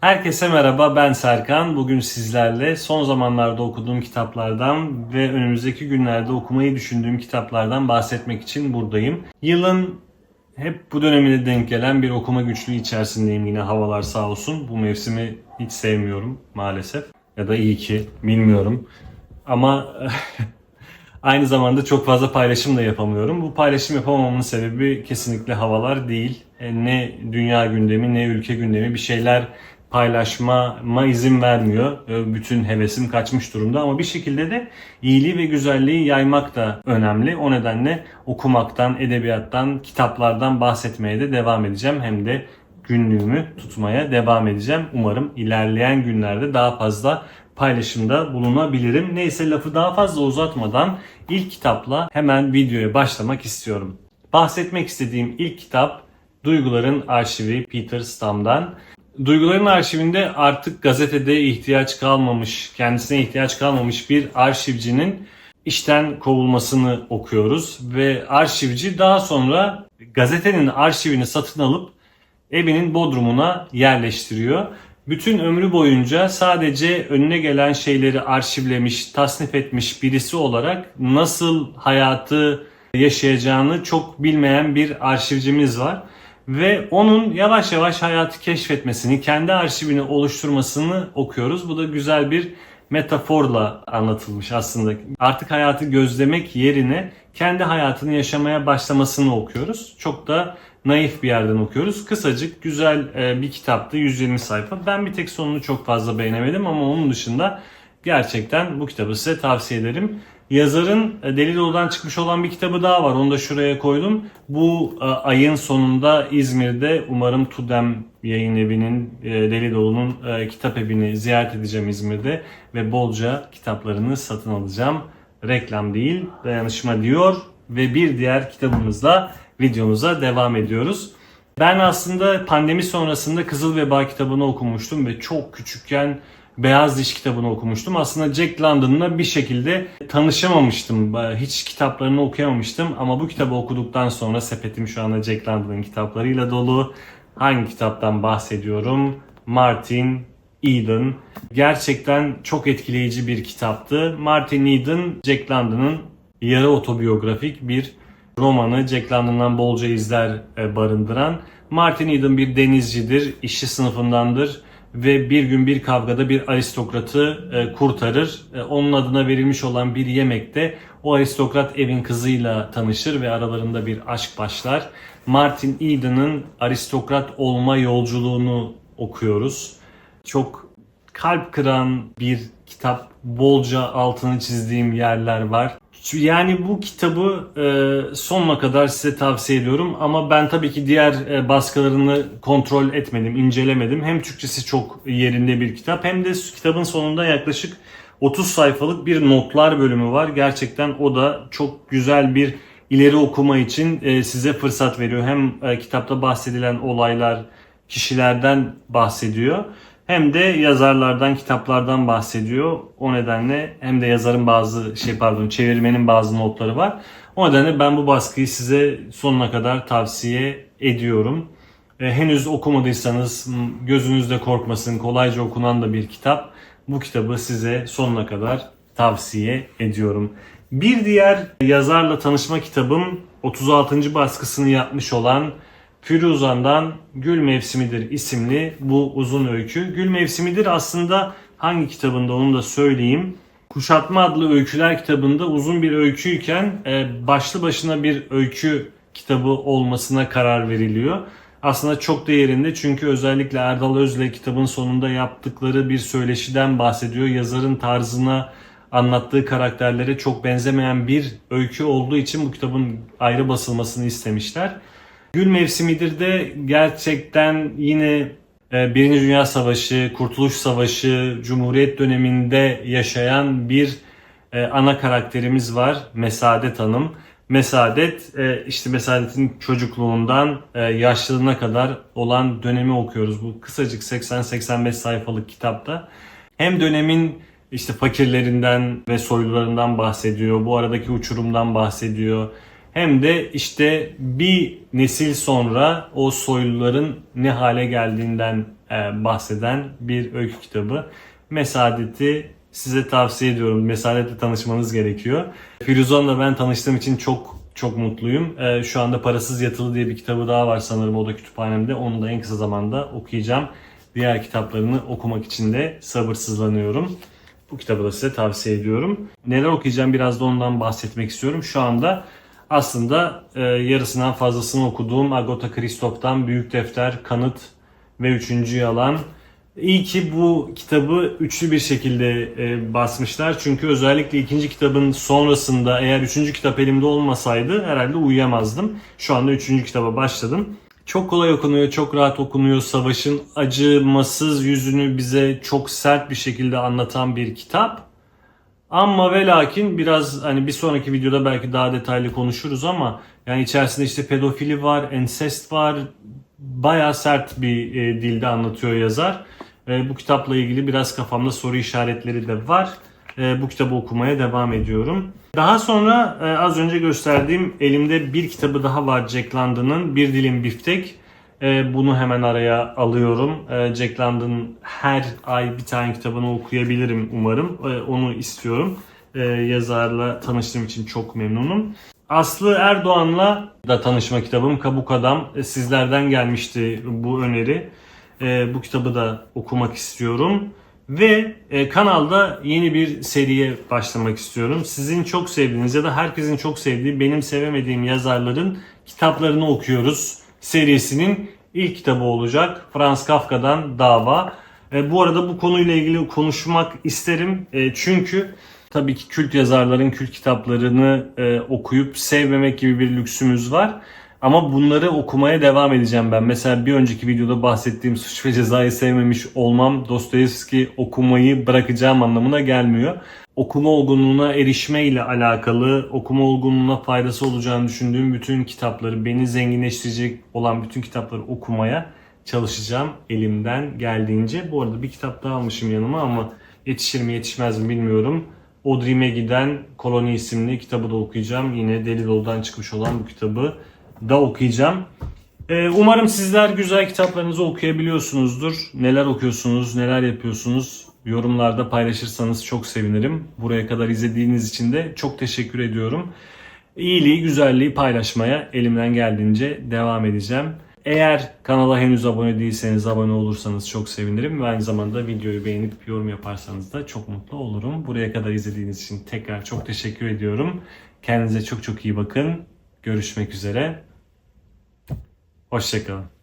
Herkese merhaba ben Serkan. Bugün sizlerle son zamanlarda okuduğum kitaplardan ve önümüzdeki günlerde okumayı düşündüğüm kitaplardan bahsetmek için buradayım. Yılın hep bu dönemine denk gelen bir okuma güçlüğü içerisindeyim yine havalar sağ olsun. Bu mevsimi hiç sevmiyorum maalesef. Ya da iyi ki bilmiyorum. Ama aynı zamanda çok fazla paylaşım da yapamıyorum. Bu paylaşım yapamamamın sebebi kesinlikle havalar değil. E, Ne dünya gündemi ne ülke gündemi bir şeyler paylaşmama izin vermiyor. Bütün hevesim kaçmış durumda ama bir şekilde de iyiliği ve güzelliği yaymak da önemli. O nedenle okumaktan, edebiyattan, kitaplardan bahsetmeye de devam edeceğim. Hem de günlüğümü tutmaya devam edeceğim. Umarım ilerleyen günlerde daha fazla paylaşımda bulunabilirim. Neyse lafı daha fazla uzatmadan ilk kitapla hemen videoya başlamak istiyorum. Bahsetmek istediğim ilk kitap Duyguların Arşivi Peter Stam'dan. Duyguların arşivinde artık gazetede ihtiyaç kalmamış, kendisine ihtiyaç kalmamış bir arşivcinin işten kovulmasını okuyoruz ve arşivci daha sonra gazetenin arşivini satın alıp evinin bodrumuna yerleştiriyor. Bütün ömrü boyunca sadece önüne gelen şeyleri arşivlemiş, tasnif etmiş birisi olarak nasıl hayatı yaşayacağını çok bilmeyen bir arşivcimiz var. Ve onun yavaş yavaş hayatı keşfetmesini, kendi arşivini oluşturmasını okuyoruz. Bu da güzel bir metaforla anlatılmış aslında. Artık hayatı gözlemek yerine kendi hayatını yaşamaya başlamasını okuyoruz. Çok da naif bir yerden okuyoruz. Kısacık güzel e, bir kitaptı. 120 sayfa. Ben bir tek sonunu çok fazla beğenemedim ama onun dışında gerçekten bu kitabı size tavsiye ederim. Yazarın e, Deli Dolu'dan çıkmış olan bir kitabı daha var. Onu da şuraya koydum. Bu e, ayın sonunda İzmir'de umarım Tudem yayın evinin e, Deli Dolu'nun kitap evini ziyaret edeceğim İzmir'de ve bolca kitaplarını satın alacağım. Reklam değil, dayanışma diyor ve bir diğer kitabımızla videomuza devam ediyoruz. Ben aslında pandemi sonrasında Kızıl Veba kitabını okumuştum ve çok küçükken Beyaz Diş kitabını okumuştum. Aslında Jack London'la bir şekilde tanışamamıştım. Hiç kitaplarını okuyamamıştım ama bu kitabı okuduktan sonra sepetim şu anda Jack London'ın kitaplarıyla dolu. Hangi kitaptan bahsediyorum? Martin Eden. Gerçekten çok etkileyici bir kitaptı. Martin Eden, Jack London'ın yarı otobiyografik bir romanı. Jack London'dan bolca izler e, barındıran. Martin Eden bir denizcidir, işçi sınıfındandır ve bir gün bir kavgada bir aristokratı e, kurtarır. E, onun adına verilmiş olan bir yemekte o aristokrat evin kızıyla tanışır ve aralarında bir aşk başlar. Martin Eden'ın aristokrat olma yolculuğunu okuyoruz. Çok kalp kıran bir kitap. Bolca altını çizdiğim yerler var. Yani bu kitabı e, sonuna kadar size tavsiye ediyorum ama ben tabii ki diğer e, baskılarını kontrol etmedim, incelemedim. Hem Türkçesi çok yerinde bir kitap hem de kitabın sonunda yaklaşık 30 sayfalık bir notlar bölümü var. Gerçekten o da çok güzel bir ileri okuma için e, size fırsat veriyor. Hem e, kitapta bahsedilen olaylar, kişilerden bahsediyor. Hem de yazarlardan, kitaplardan bahsediyor. O nedenle hem de yazarın bazı şey pardon çevirmenin bazı notları var. O nedenle ben bu baskıyı size sonuna kadar tavsiye ediyorum. E, henüz okumadıysanız gözünüzde korkmasın kolayca okunan da bir kitap. Bu kitabı size sonuna kadar tavsiye ediyorum. Bir diğer yazarla tanışma kitabım 36. baskısını yapmış olan Firuzan'dan Gül Mevsimidir isimli bu uzun öykü. Gül Mevsimidir aslında hangi kitabında onu da söyleyeyim. Kuşatma adlı öyküler kitabında uzun bir öyküyken e, başlı başına bir öykü kitabı olmasına karar veriliyor. Aslında çok değerinde çünkü özellikle Erdal Özle kitabın sonunda yaptıkları bir söyleşiden bahsediyor. Yazarın tarzına anlattığı karakterlere çok benzemeyen bir öykü olduğu için bu kitabın ayrı basılmasını istemişler. Gül mevsimidir de gerçekten yine e, Birinci Dünya Savaşı, Kurtuluş Savaşı, Cumhuriyet döneminde yaşayan bir e, ana karakterimiz var. Mesadet Hanım. Mesadet e, işte Mesadet'in çocukluğundan yaşlılığına kadar olan dönemi okuyoruz. Bu kısacık 80-85 sayfalık kitapta. Hem dönemin işte fakirlerinden ve soylularından bahsediyor. Bu aradaki uçurumdan bahsediyor hem de işte bir nesil sonra o soyluların ne hale geldiğinden e, bahseden bir öykü kitabı. Mesadet'i size tavsiye ediyorum. Mesadet'le tanışmanız gerekiyor. Firuzan'la ben tanıştığım için çok çok mutluyum. E, şu anda Parasız Yatılı diye bir kitabı daha var sanırım o da kütüphanemde. Onu da en kısa zamanda okuyacağım. Diğer kitaplarını okumak için de sabırsızlanıyorum. Bu kitabı da size tavsiye ediyorum. Neler okuyacağım biraz da ondan bahsetmek istiyorum. Şu anda aslında e, yarısından fazlasını okuduğum Agatha Christophe'dan Büyük Defter, Kanıt ve Üçüncü Yalan. İyi ki bu kitabı üçlü bir şekilde e, basmışlar. Çünkü özellikle ikinci kitabın sonrasında eğer üçüncü kitap elimde olmasaydı herhalde uyuyamazdım. Şu anda üçüncü kitaba başladım. Çok kolay okunuyor, çok rahat okunuyor. Savaşın acımasız yüzünü bize çok sert bir şekilde anlatan bir kitap. Ama ve lakin biraz hani bir sonraki videoda belki daha detaylı konuşuruz ama yani içerisinde işte pedofili var, ensest var. Bayağı sert bir e, dilde anlatıyor yazar. E, bu kitapla ilgili biraz kafamda soru işaretleri de var. E, bu kitabı okumaya devam ediyorum. Daha sonra e, az önce gösterdiğim elimde bir kitabı daha var Jack London'ın Bir Dilim Biftek. E, bunu hemen araya alıyorum. E, Jack London her ay bir tane kitabını okuyabilirim umarım. E, onu istiyorum. E, yazarla tanıştığım için çok memnunum. Aslı Erdoğan'la da tanışma kitabım Kabuk Adam. E, sizlerden gelmişti bu öneri. E, bu kitabı da okumak istiyorum. Ve e, kanalda yeni bir seriye başlamak istiyorum. Sizin çok sevdiğiniz ya da herkesin çok sevdiği benim sevemediğim yazarların kitaplarını okuyoruz serisinin ilk kitabı olacak. Franz Kafka'dan Dava. E, bu arada bu konuyla ilgili konuşmak isterim. E, çünkü tabii ki kült yazarların kült kitaplarını e, okuyup sevmemek gibi bir lüksümüz var. Ama bunları okumaya devam edeceğim ben. Mesela bir önceki videoda bahsettiğim Suç ve Ceza'yı sevmemiş olmam Dostoyevski okumayı bırakacağım anlamına gelmiyor. Okuma olgunluğuna erişme ile alakalı, okuma olgunluğuna faydası olacağını düşündüğüm bütün kitapları, beni zenginleştirecek olan bütün kitapları okumaya çalışacağım elimden geldiğince. Bu arada bir kitap daha almışım yanıma ama yetişir mi yetişmez mi bilmiyorum. Audrey giden Koloni isimli kitabı da okuyacağım. Yine Deli Dolu'dan çıkmış olan bu kitabı da okuyacağım. Ee, umarım sizler güzel kitaplarınızı okuyabiliyorsunuzdur. Neler okuyorsunuz, neler yapıyorsunuz yorumlarda paylaşırsanız çok sevinirim. Buraya kadar izlediğiniz için de çok teşekkür ediyorum. İyiliği, güzelliği paylaşmaya elimden geldiğince devam edeceğim. Eğer kanala henüz abone değilseniz abone olursanız çok sevinirim ve aynı zamanda videoyu beğenip yorum yaparsanız da çok mutlu olurum. Buraya kadar izlediğiniz için tekrar çok teşekkür ediyorum. Kendinize çok çok iyi bakın. Görüşmek üzere. Hoşçakalın.